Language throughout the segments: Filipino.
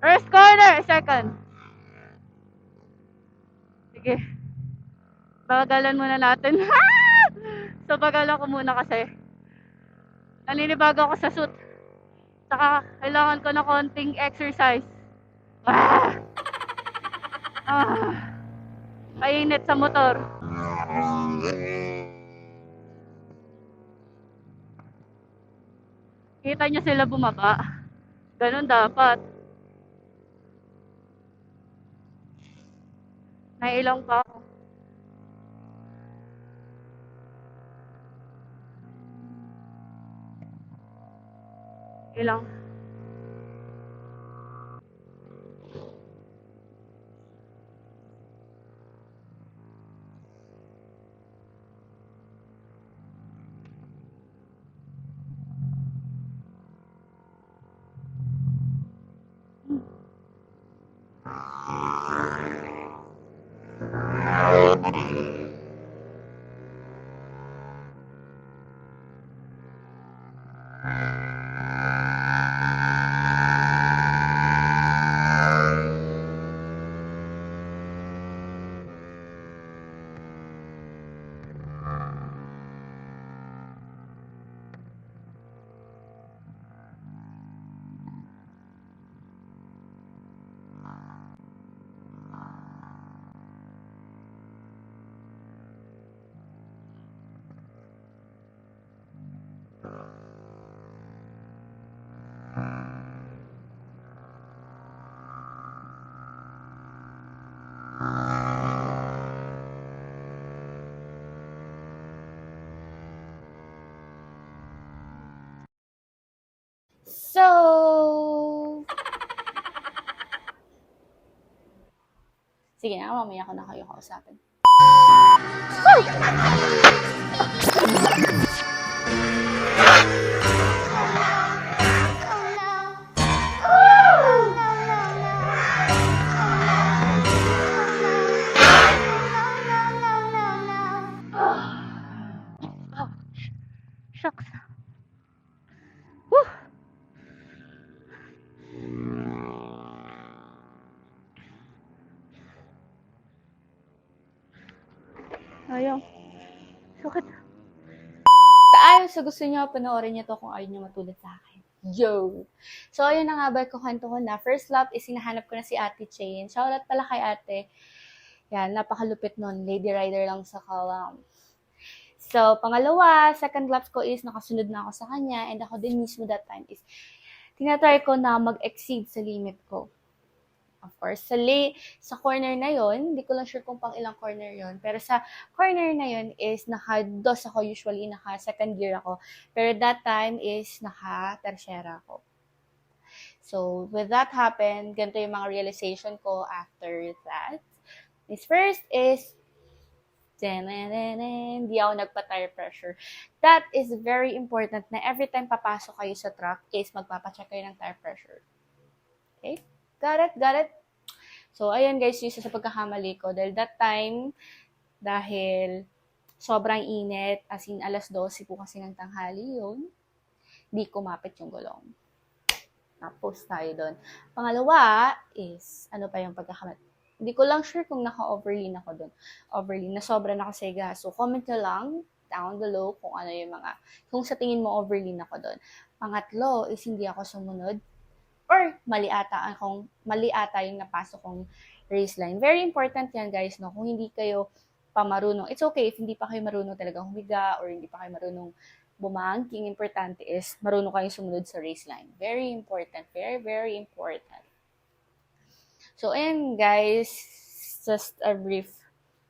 First corner, second. Sige. Bagalan muna natin. so, bagal ako muna kasi. Naninibago ako sa suit. Saka, kailangan ko na konting exercise. Ah! Ah! Painit sa motor. Kita nyo sila bumaba. Ganun dapat. Nailang pa ako. Ilang. So, sige na, mamaya ko na kayo kausapin. Oh, sh- shucks. Ayaw. Sakit. Ayaw sa gusto niyo, panoorin niyo to kung ayaw niyo matulad sa akin. Yo! So, ayun na nga ba, kukwento ko na. First love is hinahanap ko na si Ate Chain. Shoutout pala kay Ate. Yan, napakalupit nun. Lady Rider lang sa kalam. So, pangalawa, second love ko is nakasunod na ako sa kanya and ako din mismo that time is tinatry ko na mag-exceed sa limit ko. Of course, sa, lay, sa corner na yon hindi ko lang sure kung pang ilang corner yon pero sa corner na yon is naka-dos ako usually, naka-second gear ako. Pero that time is naka-tersyera ako. So, with that happened, ganito yung mga realization ko after that. Is first is, hindi ako nagpa-tire pressure. That is very important na every time papasok kayo sa truck is magpapacheck kayo ng tire pressure. Okay? Got it? So, ayan guys, isa sa pagkakamali ko. Dahil that time, dahil sobrang init, as in alas 12 po kasi ng tanghali yun, di kumapit yung gulong. Tapos tayo doon. Pangalawa is, ano pa yung pagkakamali? Hindi ko lang sure kung naka-overlean ako doon. Overlean, na sobra na kasi gas. So, comment nyo lang down below kung ano yung mga, kung sa tingin mo overlean ako doon. Pangatlo is hindi ako sumunod or mali ata akong mali ata yung napasok kong race line. Very important yan guys, no? Kung hindi kayo pa marunong, it's okay if hindi pa kayo marunong talaga humiga or hindi pa kayo marunong bumangking. Importante is marunong kayong sumunod sa race line. Very important. Very, very important. So, ayan guys, just a brief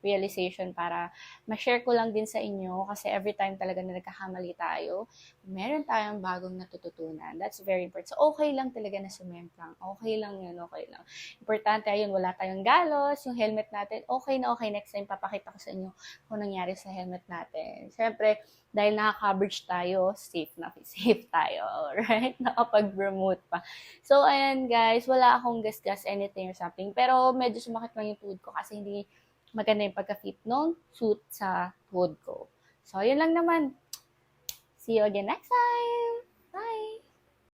realization para ma-share ko lang din sa inyo kasi every time talaga na nagkakamali tayo, meron tayong bagong natututunan. That's very important. So, okay lang talaga na sumemplang. Okay lang yun, okay lang. Importante, ayun, wala tayong galos, yung helmet natin, okay na okay. Next time, papakita ko sa inyo kung nangyari sa helmet natin. Siyempre, dahil naka-coverage tayo, safe na, safe tayo, right? Nakapag-promote pa. So, ayan guys, wala akong gas-gas anything or something. Pero medyo sumakit lang yung tuhod ko kasi hindi maganda yung pagka-fit nung suit sa hood ko. So, yun lang naman. See you again next time! Bye!